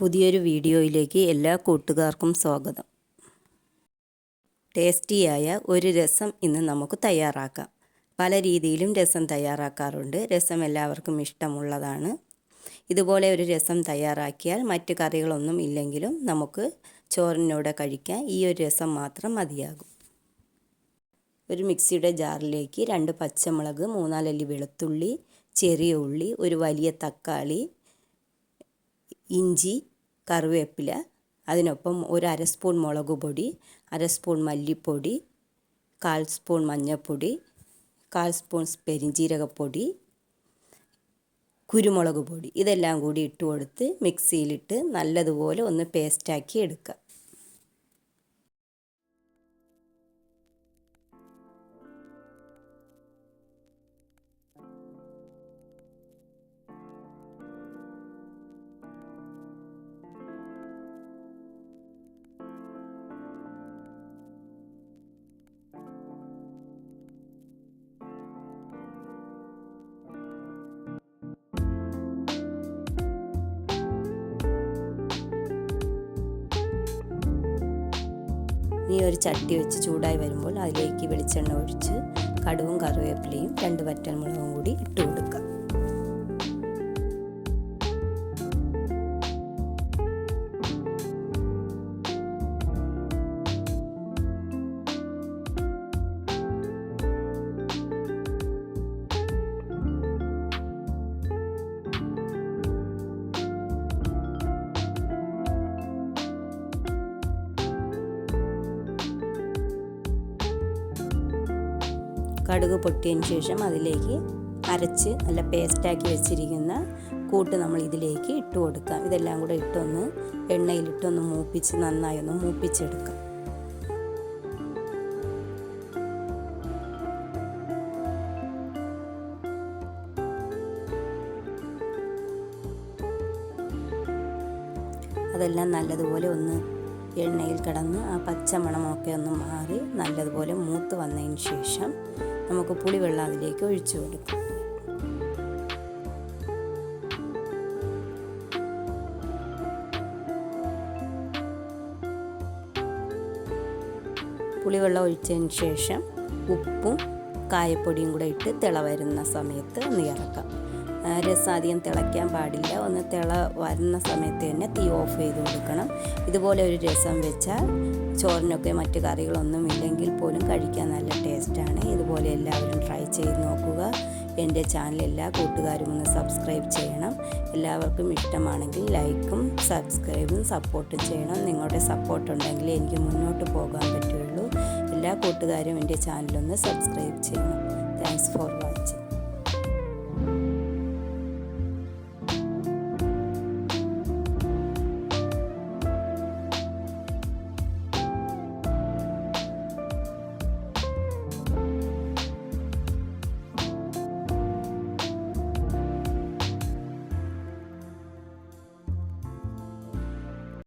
പുതിയൊരു വീഡിയോയിലേക്ക് എല്ലാ കൂട്ടുകാർക്കും സ്വാഗതം. ടേസ്റ്റിയായ ഒരു രസം ഇന്ന് നമുക്ക് തയ്യാറാക്കാം. പല രീതിയിലും രസം തയ്യാറാക്കാറുണ്ട്. രസം എല്ലാവർക്കും ഇഷ്ടമുള്ളതാണ്. ഇതുപോലെ ഒരു രസം തയ്യാറാക്കിയാൽ മറ്റ് കറികളൊന്നും ഇല്ലെങ്കിലും നമുക്ക് ചോറിനോടെ കഴിക്കാൻ ഈ ഒരു രസം മാത്രം മതിയാകും. ഒരു മിക്സിയുടെ ജാറിലേക്ക് രണ്ട് പച്ചമുളക് മൂന്നാലല്ലി വെളുത്തുള്ളി ചെറിയ ഉള്ളി ഒരു വലിയ തക്കാളി ഇഞ്ചി കറിവേപ്പില അതിനൊപ്പം ഒരു അര സ്പൂൺ മുളക് പൊടി അര സ്പൂൺ മല്ലിപ്പൊടി കാൽ സ്പൂൺ മഞ്ഞൾപ്പൊടി കാൽ സ്പൂൺ പെരിഞ്ജീരകപ്പൊടി കുരുമുളക് പൊടി. ഇതെല്ലാം കൂടി ഇട്ട് കൊടുത്ത് മിക്സിയിലിട്ട് നല്ലതുപോലെ ഒന്ന് പേസ്റ്റാക്കി എടുക്കുക. ഇനി ഒരു ചട്ടി വെച്ച് ചൂടായി വരുമ്പോൾ അതിലേക്ക് വെളിച്ചെണ്ണ ഒഴിച്ച് കടുവും കറിവേപ്പിലയും രണ്ട് വറ്റൽമുളകും കൂടി ഇട്ട് കൊടുക്കുക. കടുക് പൊട്ടിയതിന് ശേഷം അതിലേക്ക് അരച്ച് നല്ല പേസ്റ്റാക്കി വെച്ചിരിക്കുന്ന കൂട്ട് നമ്മൾ ഇതിലേക്ക് ഇട്ട് കൊടുക്കാം ഇതെല്ലാം കൂടെ ഇട്ടൊന്ന് എണ്ണയിലിട്ടൊന്ന് മൂപ്പിച്ച് നന്നായി ഒന്ന് മൂപ്പിച്ചെടുക്കാം. അതെല്ലാം നല്ലതുപോലെ ഒന്ന് എണ്ണയിൽ കിടന്ന് ആ പച്ചമണമൊക്കെ ഒന്ന് മാറി നല്ലതുപോലെ മൂത്ത് വന്നതിന് ശേഷം നമുക്ക് പുളിവെള്ളം അതിലേക്ക് ഒഴിച്ചു കൊടുക്കാം. പുളിവെള്ളം ഒഴിച്ചതിന് ശേഷം ഉപ്പും കായപ്പൊടിയും കൂടെ ഇട്ട് തിള വരുന്ന സമയത്ത് ഒന്ന് ഇറക്കാം. രസം അധികം തിളയ്ക്കാൻ പാടില്ല. ഒന്ന് തിള വരുന്ന സമയത്ത് തന്നെ തീ ഓഫ് ചെയ്ത് കൊടുക്കണം. ഇതുപോലെ ഒരു രസം വെച്ചാൽ ചോറിനൊക്കെ മറ്റു കറികളൊന്നും ഇല്ലെങ്കിൽ പോലും കഴിക്കാൻ നല്ല ടേസ്റ്റാണ്. ഇതുപോലെ എല്ലാവരും ട്രൈ ചെയ്ത് നോക്കുക. എന്റെ ചാനൽ എല്ലാ കൂട്ടുകാരും ഒന്ന് സബ്സ്ക്രൈബ് ചെയ്യണം. എല്ലാവർക്കും ഇഷ്ടമാണെങ്കിൽ ലൈക്കും സബ്സ്ക്രൈബും സപ്പോർട്ടും ചെയ്യണം. നിങ്ങളുടെ സപ്പോർട്ട് ഉണ്ടെങ്കിൽ എനിക്ക് മുന്നോട്ട് പോകാൻ പറ്റുള്ളൂ. എല്ലാ കൂട്ടുകാരും എന്റെ ചാനലൊന്ന് സബ്സ്ക്രൈബ് ചെയ്യണം. Thanks for watching